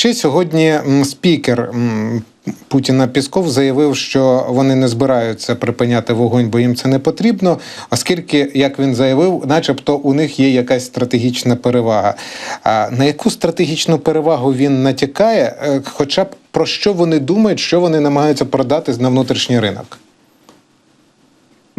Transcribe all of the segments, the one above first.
ще сьогодні спікер Путіна Пісков заявив, що вони не збираються припиняти вогонь, бо їм це не потрібно, оскільки, як він заявив, начебто у них є якась стратегічна перевага. А на яку стратегічну перевагу він натякає? Е, Хоча б про що вони думають, що вони намагаються продати на внутрішній ринок?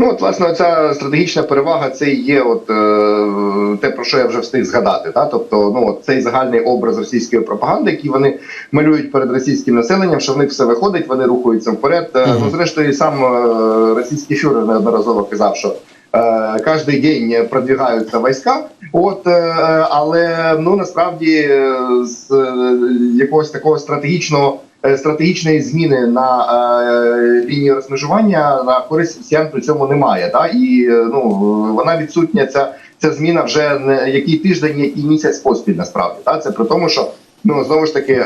Ну, от, власне, ця стратегічна перевага це і є от е, те, про що я вже встиг згадати. Та? Тобто, ну от цей загальний образ російської пропаганди, який вони малюють перед російським населенням, що в них все виходить, вони рухаються вперед. Е, Мгм. Ну, зрештою, і сам е, російський фюрер неодноразово казав, що е, кожен день продвигаються війська. От, е, але ну насправді е, з е, якогось такого стратегічного стратегічної зміни на е, лінії розмежування на користь росіян при цьому немає. Та і е, ну вона відсутня. Ця ця зміна вже не який тиждень, який місяць поспіль. Насправді та це при тому, що ну знову ж таки е,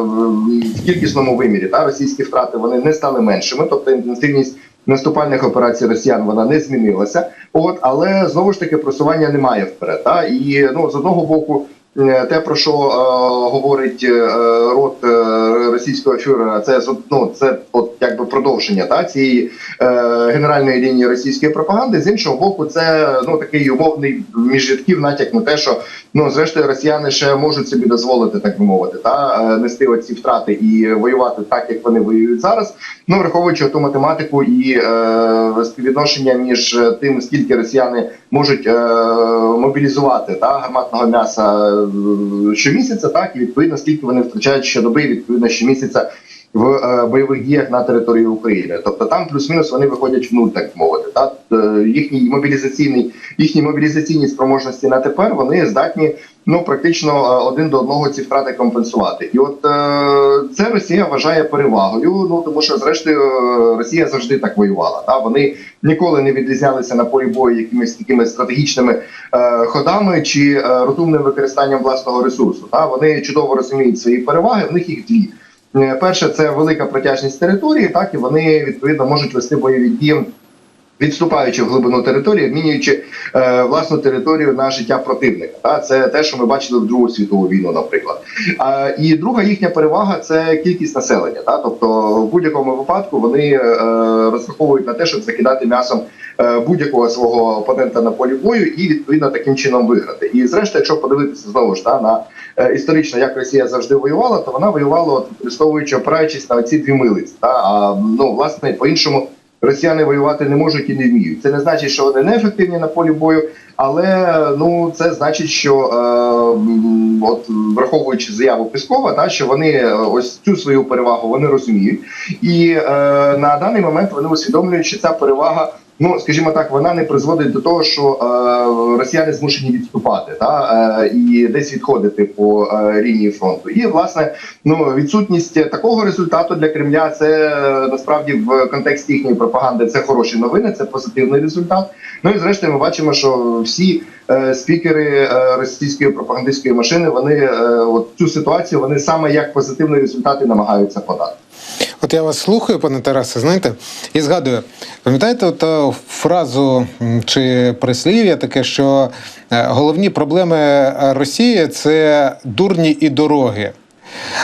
в- кількісному вимірі та російські втрати вони не стали меншими, тобто інтенсивність. Наступальних операцій росіян вона не змінилася, от але знову ж таки просування немає вперед. Та і ну з одного боку, е, те про що е, говорить е, рот е, російського фюрера, це ну, це от якби продовження та цієї е, генеральної лінії російської пропаганди. З іншого боку, це ну такий умовний між рядків натяк на те, що ну зрештою росіяни ще можуть собі дозволити, так би мовити, та е, нести оці втрати і воювати так, як вони воюють зараз. Ну враховуючи ту математику і е, співвідношення між тим, скільки росіяни можуть е, мобілізувати та гарматного м'яса е, щомісяця, так і відповідно скільки вони втрачають щодоби, відповідно щомісяця в е, бойових діях на території України. Тобто там плюс-мінус вони виходять в нуль, так мовити. Та Е, їхній мобілізаційний їхні мобілізаційні спроможності на тепер вони здатні ну практично е, один до одного ці втрати компенсувати. І от е, це Росія вважає перевагою. Ну тому що зрештою е, Росія завжди так воювала. Та вони ніколи не відрізнялися на полі бою якимись такими стратегічними е, ходами чи е, розумним використанням власного ресурсу. Та вони чудово розуміють свої переваги. В них їх дві. Е, Перше, це велика протяжність території, так і вони відповідно можуть вести бойові дії. Відступаючи в глибину території, обмінюючи е, власну територію на життя противника, та це те, що ми бачили в Другу світову війну, наприклад. А і друга їхня перевага це кількість населення. Та тобто, в будь-якому випадку вони е, розраховують на те, щоб закидати м'ясом е, будь-якого свого опонента на полі бою і відповідно таким чином виграти. І зрештою, якщо подивитися знову ж та на е, історично, як Росія завжди воювала, то вона воювала от, використовуючи опираючись на ці дві милиці. Та а ну власне по іншому. Росіяни воювати не можуть і не вміють. Це не значить, що вони неефективні на полі бою, але ну це значить, що е, от враховуючи заяву Піскова, та що вони е, ось цю свою перевагу вони розуміють, і е, на даний момент вони усвідомлюють, що ця перевага. Ну, скажімо так, вона не призводить до того, що е, росіяни змушені відступати та е, і десь відходити по е, лінії фронту. І власне ну відсутність такого результату для Кремля це насправді в контексті їхньої пропаганди це хороші новини, це позитивний результат. Ну і зрештою, ми бачимо, що всі спікери російської пропагандистської машини вони от цю ситуацію вони саме як позитивний результат і намагаються подати. От я вас слухаю, пане Тарасе, знаєте, і згадую, пам'ятаєте от е, фразу чи прислів'я таке, що е, головні проблеми е, Росії це дурні і дороги.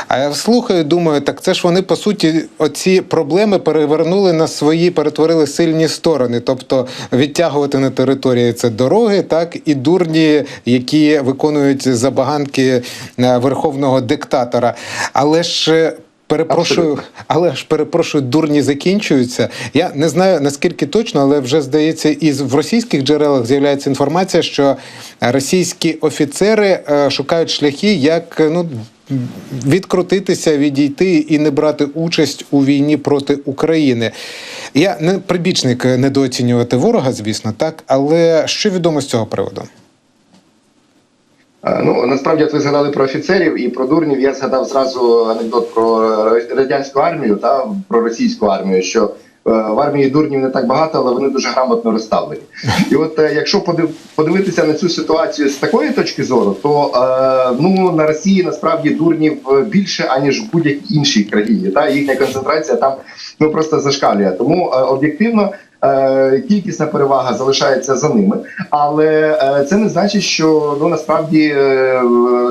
А я слухаю, думаю, так це ж вони по суті оці проблеми перевернули на свої, перетворили сильні сторони. Тобто відтягувати на території це дороги, так і дурні, які виконують забаганки верховного диктатора. Але ж. Перепрошую, Абсолютно. але ж перепрошую, дурні закінчуються. Я не знаю наскільки точно, але вже здається, і в російських джерелах з'являється інформація, що російські офіцери е, шукають шляхи, як е, ну. Відкрутитися, відійти і не брати участь у війні проти України. Я не прибічник недооцінювати ворога, звісно, так, але що відомо з цього приводу? Е, Ну насправді от ви згадали про офіцерів і про дурнів. Я згадав зразу анекдот про радянську армію та про російську армію. Що е, в армії дурнів не так багато, але вони дуже грамотно розставлені. І от е, якщо подивитися на цю ситуацію з такої точки зору, то ну на Росії насправді дурнів більше аніж в будь-якій іншій країні. Та їхня концентрація там ну просто зашкалює. Тому об'єктивно кількісна перевага залишається за ними, але е, це не значить, що ну насправді е,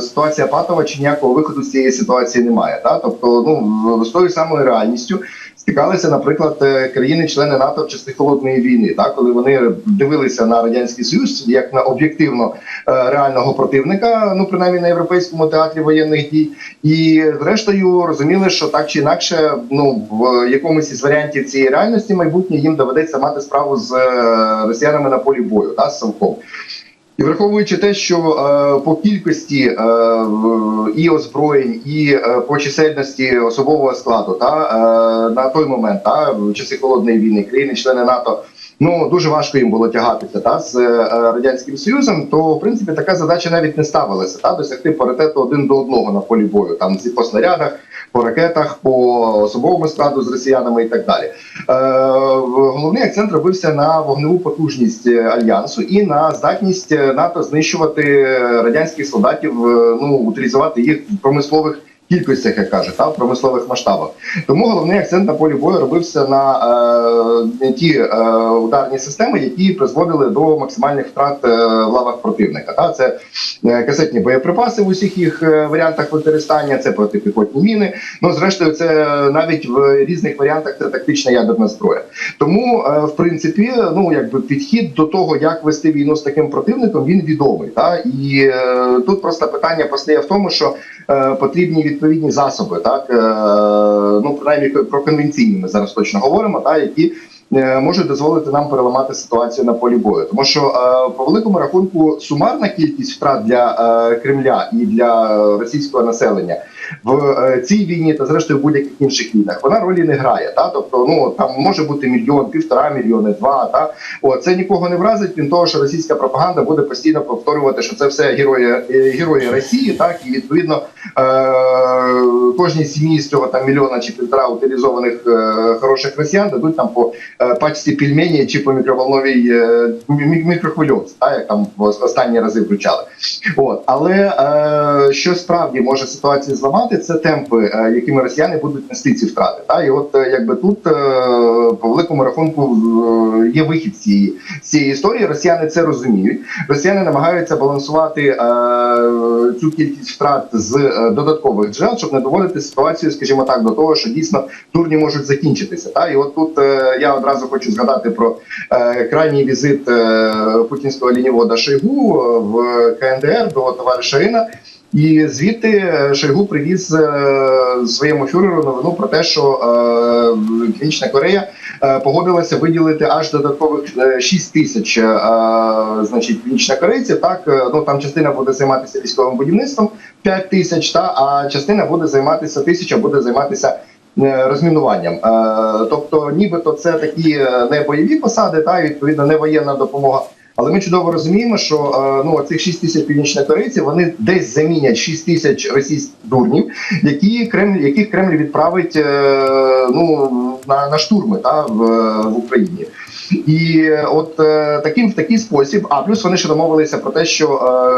ситуація патова чи ніякого виходу з цієї ситуації немає. Та тобто, ну з тою самою реальністю стикалися, наприклад, е, країни-члени НАТО в часи холодної війни, та коли вони дивилися на радянський союз як на об'єктивно е, реального противника, ну принаймні на європейському театрі воєнних дій, і зрештою розуміли, що так чи інакше, ну в якомусь із варіантів цієї реальності майбутнє їм доведеться мати справу з е, росіянами на полі бою, та з Совком. І враховуючи те, що е, по кількості е, і озброєнь, і е, по чисельності особового складу, та е, на той момент, та в часи холодної війни, країни-члени НАТО. Ну дуже важко їм було тягатися та з е, радянським союзом. То в принципі така задача навіть не ставилася та досягти паритету один до одного на полі бою, там по снарядах, по ракетах, по особовому складу з росіянами і так далі. Е, головний акцент робився на вогневу потужність е, альянсу і на здатність НАТО знищувати радянських солдатів, ну утилізувати їх в промислових. Кількостях, як кажуть, та в промислових масштабах. Тому головний акцент на полі бою робився на е, ті е, ударні системи, які призводили до максимальних втрат е, в лавах противника. Та це е, касетні боєприпаси в усіх їх е, варіантах використання, це протипіхотні міни. Ну зрештою, це навіть в різних варіантах це тактична ядерна зброя. Тому, е, в принципі, ну якби підхід до того, як вести війну з таким противником, він відомий. Та і е, тут просто питання постає в тому, що е, потрібні відповідні засоби, так е, ну принаймні про конвенційні ми зараз точно говоримо, та які. е, Можуть дозволити нам переламати ситуацію на полі бою, тому що е, по великому рахунку сумарна кількість втрат для Кремля і для російського населення в е, цій війні та зрештою в будь-яких інших війнах вона ролі не грає. Та тобто, ну там може бути мільйон, півтора мільйони, два. Та о, це нікого не вразить, крім того, що російська пропаганда буде постійно повторювати, що це все герої е, герої Росії, так і відповідно е, кожній сім'ї з цього там мільйона чи півтора утилізованих хороших росіян дадуть там по пачці пельмені чи по мікроволновій мі- мікрохвильовці, та як там в останні рази вручали. От але що справді може ситуацію зламати, це темпи, е, якими росіяни будуть нести ці втрати. Та і от е, якби тут е, по великому рахунку є вихід з цієї цієї історії. Росіяни це розуміють. Росіяни намагаються балансувати цю кількість втрат з додаткових джерел, щоб не доводити ситуацію, скажімо так, до того, що дійсно турні можуть закінчитися. Та і от тут я одразу хочу згадати про крайній візит путінського лінівода Шойгу в КНДР до товариша Іна. І звідти е, Шойгу привіз е, своєму фюреру новину про те, що е, Північна Корея погодилася виділити аж додаткових е, 6 тисяч, значить, північнокорейців. Так, ну там частина буде займатися військовим будівництвом 5 тисяч, та а частина буде займатися тисяча, буде займатися. Розмінуванням, тобто, нібито це такі не бойові посади, та відповідно не воєнна допомога. Але ми чудово розуміємо, що е, ну цих 6 тисяч північнокорейців вони десь замінять 6 тисяч російських дурнів, які Кремль, яких Кремль відправить е, ну на, на штурми та в, в Україні. І от е, таким в такий спосіб, а плюс вони ще домовилися про те, що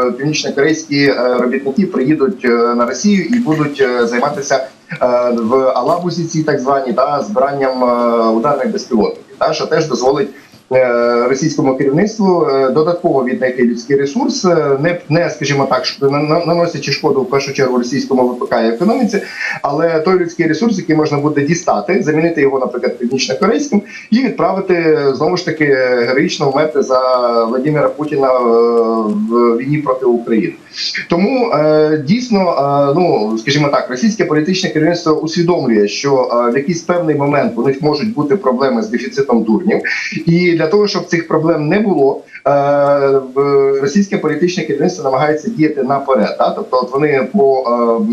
е, північнокорейські робітники приїдуть на Росію і будуть займатися е, в Алабузі, ці так звані та збиранням ударних безпілотників, та що теж дозволить. Е, Російському керівництву е, додатково віднайти людський ресурс, е, не, не скажімо так, наносячи шкоду в першу чергу російському ВПК і економіці, але той людський ресурс, який можна буде дістати, замінити його, наприклад, північно-корейським, і відправити знову ж таки героїчно вмерти за Владимира Путіна в війні проти України. Тому дійсно, ну скажімо так, російське політичне керівництво усвідомлює, що в якийсь певний момент у них можуть бути проблеми з дефіцитом дурнів, і для того, щоб цих проблем не було. е, Російське політичне керівництво намагається діяти наперед. Да? Тобто, от вони по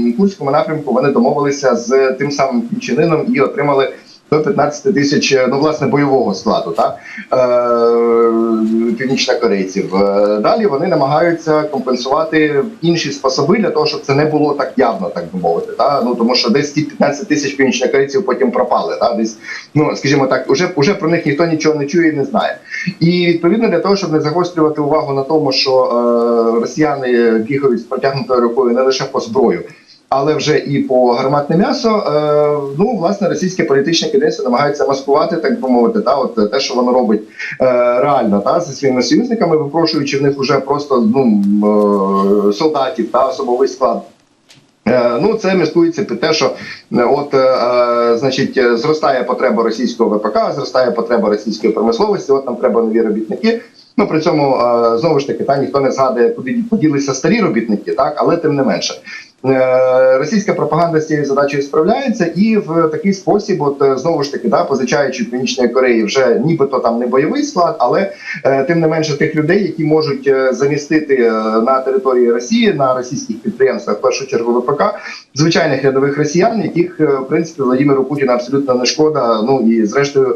е, курському напрямку вони домовилися з тим самим чинином і отримали до 15 тисяч ну власне бойового складу, та е, північнокорейців. Е, Далі вони намагаються компенсувати інші способи для того, щоб це не було так явно, так би мовити. Та ну тому що десь ті 15 тисяч північнокорейців потім пропали. Та десь ну скажімо так, уже уже про них ніхто нічого не чує і не знає. І відповідно для того, щоб не загострювати увагу на тому, що е, росіяни бігають з протягнутою рукою не лише по зброю. Але вже і по гарматне м'ясо. Е, ну, власне, російське політичне керівництво намагається маскувати, так би мовити, та от те, що воно робить е, реально, та зі своїми союзниками, випрошуючи в них уже просто ну е, солдатів та особовий склад. Ну, це містується під те, що от значить зростає потреба російського ВПК, зростає потреба російської промисловості. От нам треба нові робітники. Ну при цьому знову ж таки та ніхто не згадує, куди поділися старі робітники, так але тим не менше. Е, Російська пропаганда з цією задачею справляється, і в такий спосіб, от е, знову ж таки, да, позичаючи Північної Кореї, вже нібито там не бойовий склад, але е, тим не менше тих людей, які можуть замістити на території Росії на російських підприємствах, в першу чергу ВПК, звичайних рядових росіян, яких в принципі Владимиру Путіна абсолютно не шкода. Ну і зрештою,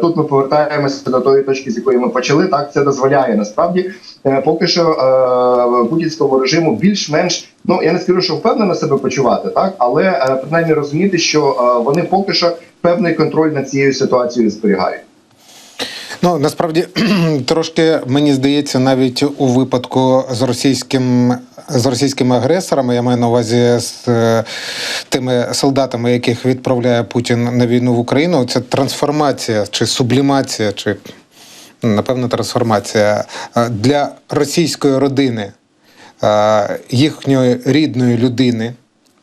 тут ми повертаємося до тої точки, з якої ми почали. Так це дозволяє насправді е, поки що е, путінському режиму більш-менш. Ну я не скажу, що впевнено себе почувати, так але е, принаймні розуміти, що е, вони поки що певний контроль над цією ситуацією зберігають. Ну насправді трошки мені здається, навіть у випадку з російським з російськими агресорами, я маю на увазі з е, тими солдатами, яких відправляє Путін на війну в Україну. Це трансформація чи сублімація, чи напевно трансформація е, для російської родини, е, їхньої рідної людини.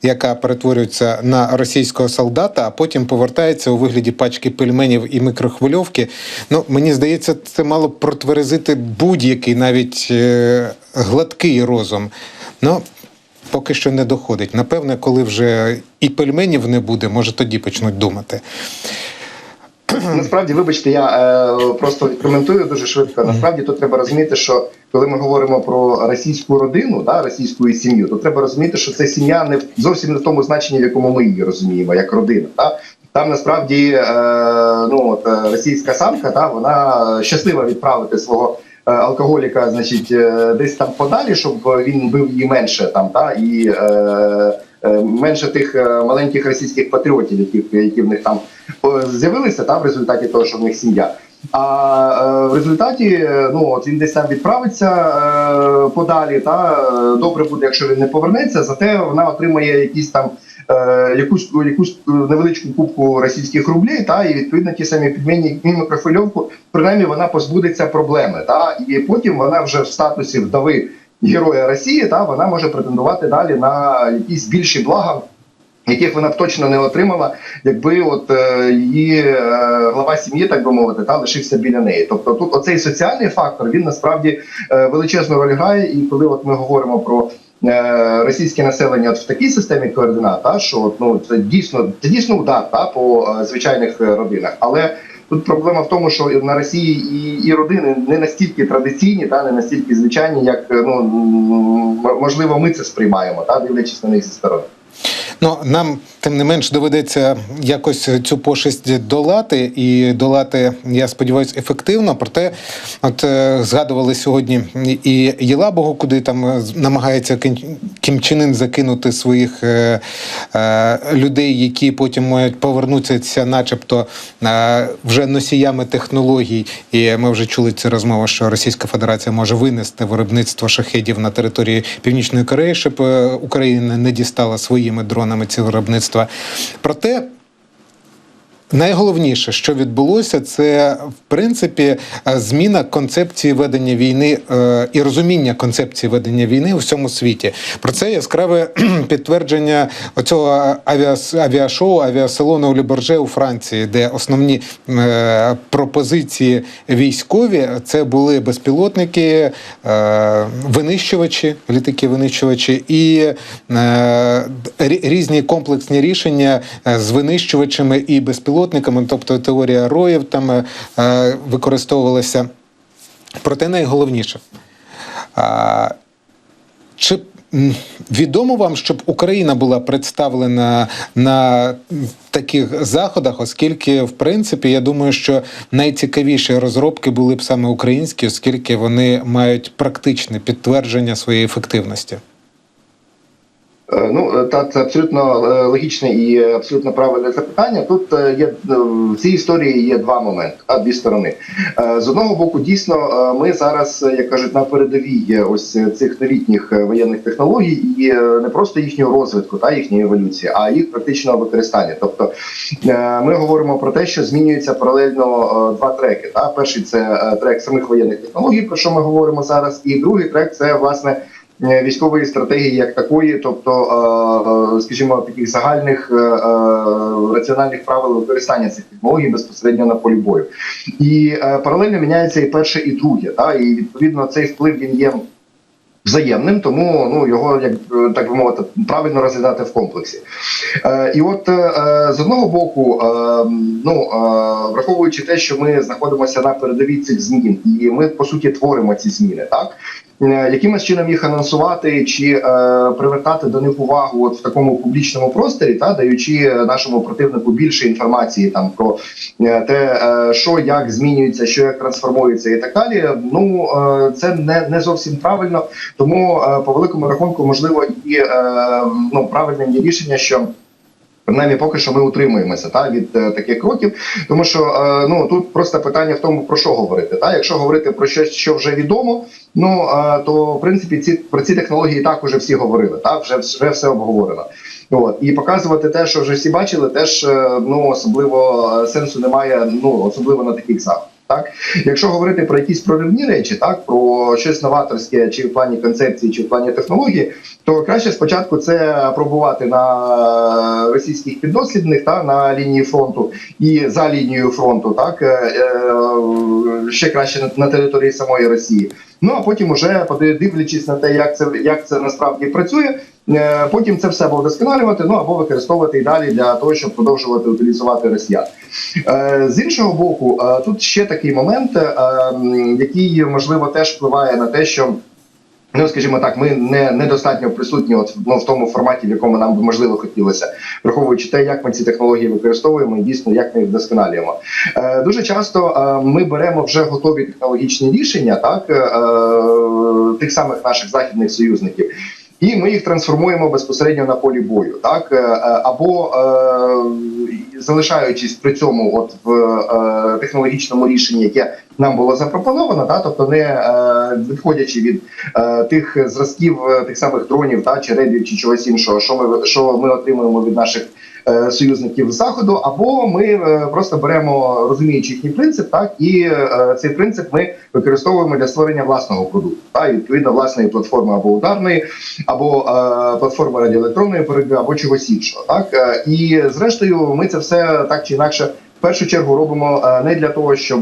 Яка перетворюється на російського солдата, а потім повертається у вигляді пачки пельменів і мікрохвильовки. Ну мені здається, це мало б протверезити будь-який навіть е, гладкий розум. Ну поки що не доходить. Напевне, коли вже і пельменів не буде, може тоді почнуть думати. Насправді, вибачте, я е, просто коментую дуже швидко. Насправді тут треба розуміти, що коли ми говоримо про російську родину, да, російську сім'ю, то треба розуміти, що це сім'я не в зовсім не в тому значенні, в якому ми її розуміємо, як родина. Да? Там насправді е, ну от е, російська самка, та вона щаслива відправити свого. е, Алкоголіка, значить, е, десь там подалі, щоб він бив її менше там, та і е, менше тих маленьких російських патріотів, які, які в них там з'явилися, та в результаті того, що в них сім'я. А е, в результаті е, ну от він десь там відправиться е, подалі. Та е, добре буде, якщо він не повернеться. Зате вона отримає якісь там е, якусь якусь невеличку кубку російських рублів, та і відповідно ті самі підмінні мікрофильовку, принаймні вона позбудеться проблеми. Та і потім вона вже в статусі вдави героя Росії, та вона може претендувати далі на якісь більші блага яких вона б точно не отримала, якби от е, її е, глава сім'ї, так би мовити, та лишився біля неї. Тобто, тут оцей соціальний фактор він насправді е, величезну роль грає. І коли от ми говоримо про російське населення, от в такій системі координат, та що от, ну це дійсно це дійсно удар та по звичайних родинах, але. Тут проблема в тому, що на Росії і, і родини не настільки традиційні, та не настільки звичайні, як ну можливо, ми це сприймаємо, та дивлячись на них зі сторони. Ну нам тим не менш доведеться якось цю пошесть долати і долати, я сподіваюся, ефективно. Проте, от е, згадували сьогодні і Єлабого, куди там е, намагається Кім- Кім Чен Ін закинути своїх е, е, людей, які потім мають повернутися, начебто е, вже носіями технологій. І ми вже чули цю розмову, що Російська Федерація може винести виробництво шахедів на території Північної Кореї, щоб е, Україна не дістала своїми дронами ці виробництва. Проте Найголовніше, що відбулося, це в принципі е, зміна концепції ведення війни е, і розуміння концепції ведення війни у всьому світі. Про це яскраве підтвердження оцього авіашоу, авіасалону Ліборже у Франції, де основні е, пропозиції військові це були безпілотники, винищувачі, літаки-винищувачі і е, різні комплексні рішення з винищувачами і безпілотниками, тобто теорія роїв там е, е, використовувалася. Проте найголовніше. Чи відомо вам, щоб Україна була представлена на таких заходах, оскільки, в принципі, я думаю, що найцікавіші розробки були б саме українські, оскільки вони мають практичне підтвердження своєї ефективності? Е, Ну, та це абсолютно е, логічне і абсолютно правильне запитання. Тут е, є е, в цій історії є два моменти, а дві сторони. Е, З одного боку, дійсно, е, ми зараз, е, як кажуть, на передовій ось цих новітніх е, воєнних технологій, і е, не просто їхнього розвитку та їхньої еволюції, а їх практичного використання. Тобто е, ми говоримо про те, що змінюється паралельно е, два треки. Та перший це е, трек самих воєнних технологій, про що ми говоримо зараз, і другий трек це власне е, військової стратегії як такої, тобто, е, е, скажімо, таких загальних е, е, раціональних правил використання цих технологій безпосередньо на полі бою. І е, паралельно міняється і перше, і друге. Та і відповідно цей вплив він є. Взаємним, тому ну його як е, так би мовити правильно розглядати в комплексі. Е, і от е, з одного боку, е, ну е, враховуючи те, що ми знаходимося на передовій цих змін, і ми по суті творимо ці зміни, так Е, якимось чином їх анонсувати чи е, привертати до них увагу от в такому публічному просторі, та даючи нашому противнику більше інформації там про е, те, е, що як змінюється, що як трансформується, і так далі. Ну е, це не, не зовсім правильно. Тому е, по великому рахунку, можливо, і е, ну правильним є рішення, що. Принаймні, поки що ми утримуємося та від е, таких кроків, тому що е, ну тут просто питання в тому, про що говорити. Та якщо говорити про щось, що вже відомо, ну е, то в принципі ці про ці технології так уже всі говорили. Та вже вже все обговорено. От і показувати те, що вже всі бачили, теж е, ну особливо е, сенсу немає. Ну особливо на таких заходах. Так, якщо говорити про якісь проривні речі, так про щось новаторське, чи в плані концепції, чи в плані технології, то краще спочатку це пробувати на російських піддослідних та на лінії фронту і за лінією фронту, так е, е, ще краще на- на території самої Росії. Ну а потім, уже дивлячись на те, як це як це насправді працює, е, потім це все або вдосконалювати, ну або використовувати і далі для того, щоб продовжувати утилізувати росіян. Е, З іншого боку, е, тут ще такий момент, який можливо теж впливає на те, що. Ну, скажімо так, ми не недостатньо присутні, от ну, в тому форматі, в якому нам би можливо хотілося, враховуючи те, як ми ці технології використовуємо, і дійсно як ми їх вдосконалюємо. Е, дуже часто е, ми беремо вже готові технологічні рішення, так е, е, тих самих наших західних союзників. І ми їх трансформуємо безпосередньо на полі бою, так Е, е, або е, залишаючись при цьому, от в е, технологічному рішенні, яке нам було запропоновано, да, тобто не е, відходячи від е, тих зразків е, тих самих дронів, да, чи ребів, чи чогось іншого, що ми що ми отримуємо від наших. Е, Союзників заходу, або ми е, просто беремо розуміючи їхній принцип, так і е, цей принцип ми використовуємо для створення власного продукту, та відповідно власної платформи або ударної, або платформи радіоелектронної боротьби, або чогось іншого. Так і зрештою, ми це все так чи інакше в першу чергу робимо не для того, щоб.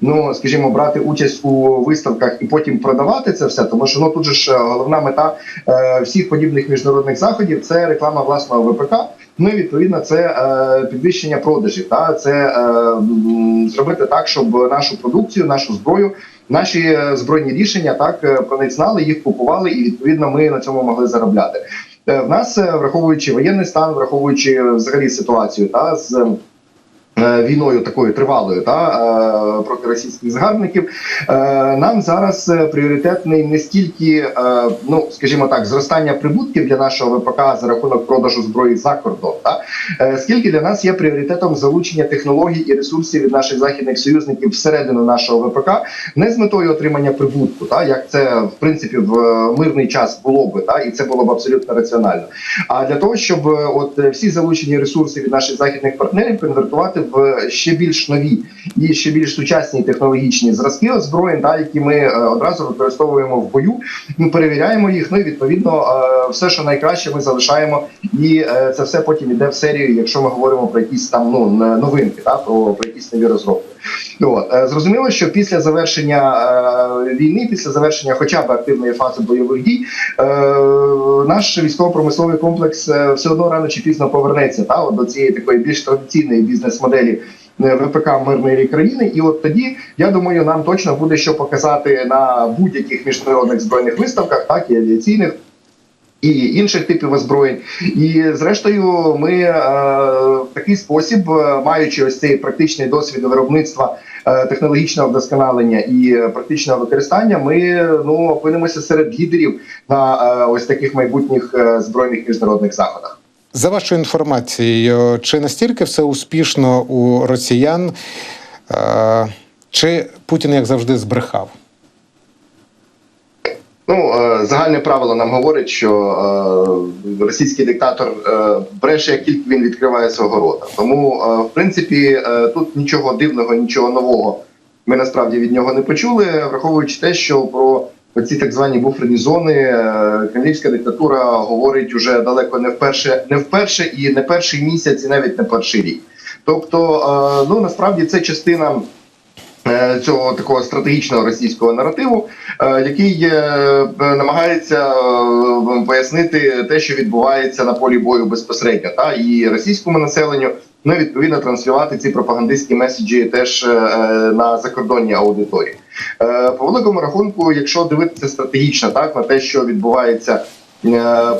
Ну, скажімо, брати участь у виставках і потім продавати це все, тому що ну тут же ж головна мета е, всіх подібних міжнародних заходів це реклама власного ВПК. Ну і відповідно це е, підвищення продажів. Та це е, зробити так, щоб нашу продукцію, нашу зброю, наші е, збройні рішення так е, про них знали, їх купували, і відповідно ми на цьому могли заробляти. Е, В нас, враховуючи воєнний стан, враховуючи взагалі ситуацію та з. Е, Війною такою тривалою та е, проти російських загарбників е, нам зараз пріоритетний не стільки, ну скажімо так, зростання прибутків для нашого ВПК за рахунок продажу зброї за кордон, та скільки для нас є пріоритетом залучення технологій і ресурсів від наших західних союзників всередину нашого ВПК, не з метою отримання прибутку, та як це в принципі в мирний час було би, та і це було б абсолютно раціонально. А для того, щоб от всі залучені ресурси від наших західних партнерів конвертувати в ще більш нові і ще більш сучасні технологічні зразки озброєнь, та які ми е, одразу використовуємо в бою. Ми перевіряємо їх. Ну і відповідно е, все, що найкраще, ми залишаємо, і е, це все потім іде в серію, якщо ми говоримо про якісь там ну новинки, та про, про якісь нові розробки. От е, зрозуміло, що після завершення е, війни, після завершення, хоча б активної фази бойових дій, е, наш військово-промисловий комплекс все одно рано чи пізно повернеться та от до цієї такої більш традиційної бізнес-моделі. ВПК мирної країни, і от тоді я думаю, нам точно буде що показати на будь-яких міжнародних збройних виставках, так і авіаційних, і інших типів озброєнь. І зрештою, ми е, в такий спосіб, е, маючи ось цей практичний досвід виробництва, е, технологічного вдосконалення і практичного використання, ми ну опинимося серед лідерів на ось таких майбутніх збройних міжнародних заходах. За вашою інформацією, чи настільки все успішно у росіян, чи Путін, як завжди, збрехав? Ну, е, загальне правило нам говорить, що е, російський диктатор е, бреше, як тільки він відкриває свого рота. Тому, в принципі, тут нічого дивного, нічого нового ми насправді від нього не почули, враховуючи те, що про ці так звані буферні зони кремлівська диктатура говорить уже далеко не вперше, не вперше і не перший місяць, і навіть не перший рік. Тобто, ну насправді це частина цього такого стратегічного російського наративу, е, який е, намагається е, пояснити те, що відбувається на полі бою безпосередньо, та і російському населенню. Ну, і, відповідно, транслювати ці пропагандистські меседжі теж е, на закордонній аудиторії. Е, по великому рахунку, якщо дивитися стратегічно, так на те, що відбувається е,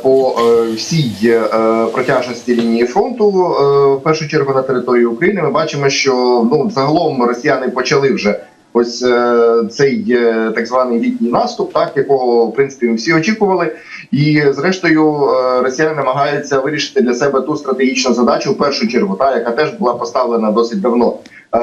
по е, всій е, протяжності лінії фронту, е, в першу чергу на території України, ми бачимо, що ну загалом росіяни почали вже. Ось е, цей е, так званий літній наступ, так якого в принципі ми всі очікували, і зрештою е, росіяни намагаються вирішити для себе ту стратегічну задачу в першу чергу, та яка теж була поставлена досить давно е,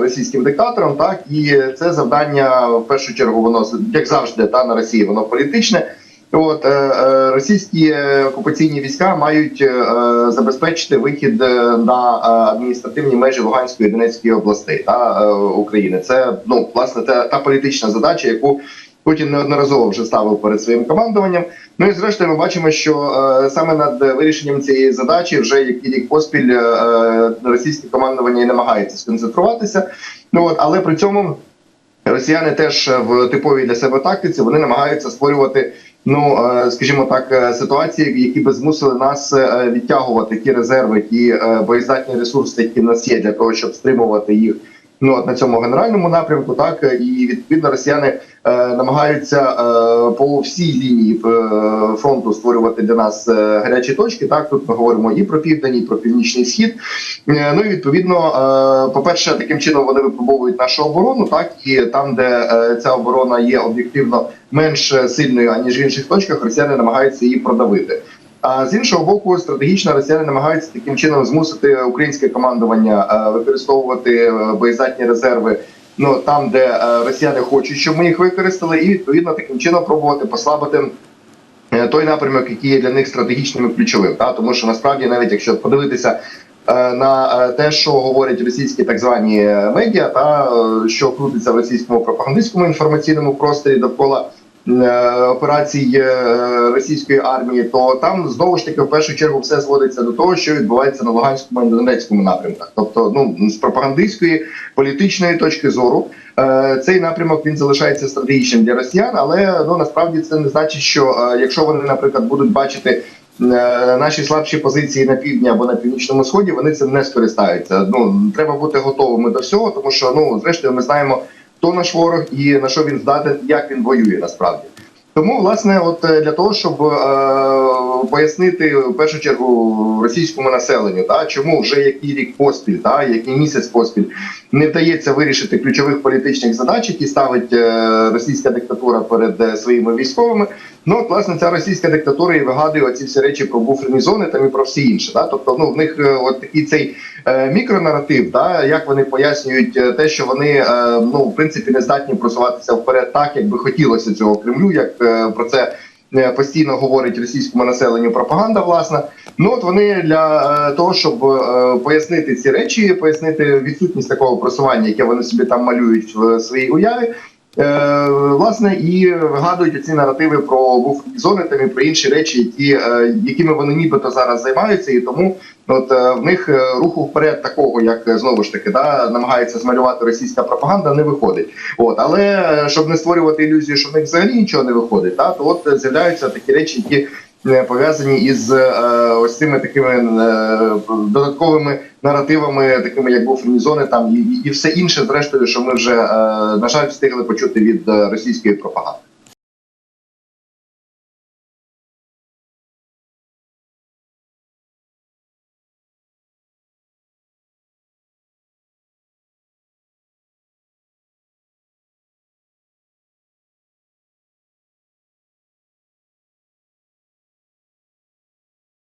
російським диктатором. Так і це завдання в першу чергу, воно як завжди, та на Росії воно політичне. От е, е, російські окупаційні війська мають е, забезпечити вихід на адміністративні межі Луганської і Донецької областей та України. Це ну власне та, та політична задача, яку Путін неодноразово вже ставив перед своїм командуванням. Ну і зрештою, ми бачимо, що саме над вирішенням цієї задачі вже який рік поспіль російське командування і намагається сконцентруватися. Ну от але при цьому. Росіяни теж в типовій для себе тактиці вони намагаються створювати, ну е, скажімо так, е, ситуації, які би змусили нас е, відтягувати ті резерви, ті е, боєздатні ресурси, які в нас є для того, щоб стримувати їх. Ну от на цьому генеральному напрямку, так і відповідно росіяни е, намагаються е, по всій лінії е, фронту створювати для нас е, гарячі точки. Так тут ми говоримо і про південь, і про північний схід. Е, ну і відповідно, е, по перше, таким чином вони випробовують нашу оборону, так і там, де е, ця оборона є об'єктивно менш сильною аніж в інших точках, росіяни намагаються її продавити. А з іншого боку, стратегічно росіяни намагаються таким чином змусити українське командування е, використовувати е, боєздатні резерви. Ну там, де е, росіяни хочуть, щоб ми їх використали, і відповідно таким чином пробувати послабити той напрямок, який є для них стратегічним і ключовим. Та тому, що насправді, навіть якщо подивитися на те, що говорять російські так звані медіа, та що крутиться в російському пропагандистському інформаційному просторі довкола операцій е, російської армії, то там знову ж таки в першу чергу все зводиться до того, що відбувається на Луганському і Донецькому напрямках. Тобто, ну з пропагандистської політичної точки зору, е, цей напрямок він залишається стратегічним для росіян, але ну насправді це не значить, що е, якщо вони, наприклад, будуть бачити. е, Наші слабші позиції на півдні або на північному сході вони цим не скористаються. Ну треба бути готовими до всього, тому що ну зрештою ми знаємо, хто наш ворог і на що він здатен, як він воює насправді. Тому, власне, от е, для того, щоб е, пояснити в першу чергу російському населенню, та чому вже який рік поспіль, та який місяць поспіль не вдається вирішити ключових політичних задач, які ставить е, російська диктатура перед е, своїми військовими. Ну, от, власне, ця російська диктатура і вигадує оці всі речі про буферні зони там і про всі інше. Да? Тобто, ну в них е, от такий цей мікронаратив, да, як вони пояснюють те, що вони ну в принципі не здатні просуватися вперед, так як би хотілося цього Кремлю, як про це. Е, Постійно говорить російському населенню пропаганда, власна. Ну от вони для е, того, щоб е, пояснити ці речі, пояснити відсутність такого просування, яке вони собі там малюють в своїй уяві. Е, власне, і вигадують ці наративи про буферні зони там і про інші речі, які, е, якими вони нібито зараз займаються, і тому от е, в них руху вперед такого, як знову ж таки, да, намагається змалювати російська пропаганда, не виходить. От, але щоб не створювати ілюзію, що в них взагалі нічого не виходить, та, то от з'являються такі речі, які пов'язані із е, ось цими такими е, додатковими наративами, такими як буферні зони, там і, і все інше, зрештою, що ми вже е, на жаль встигли почути від російської пропаганди.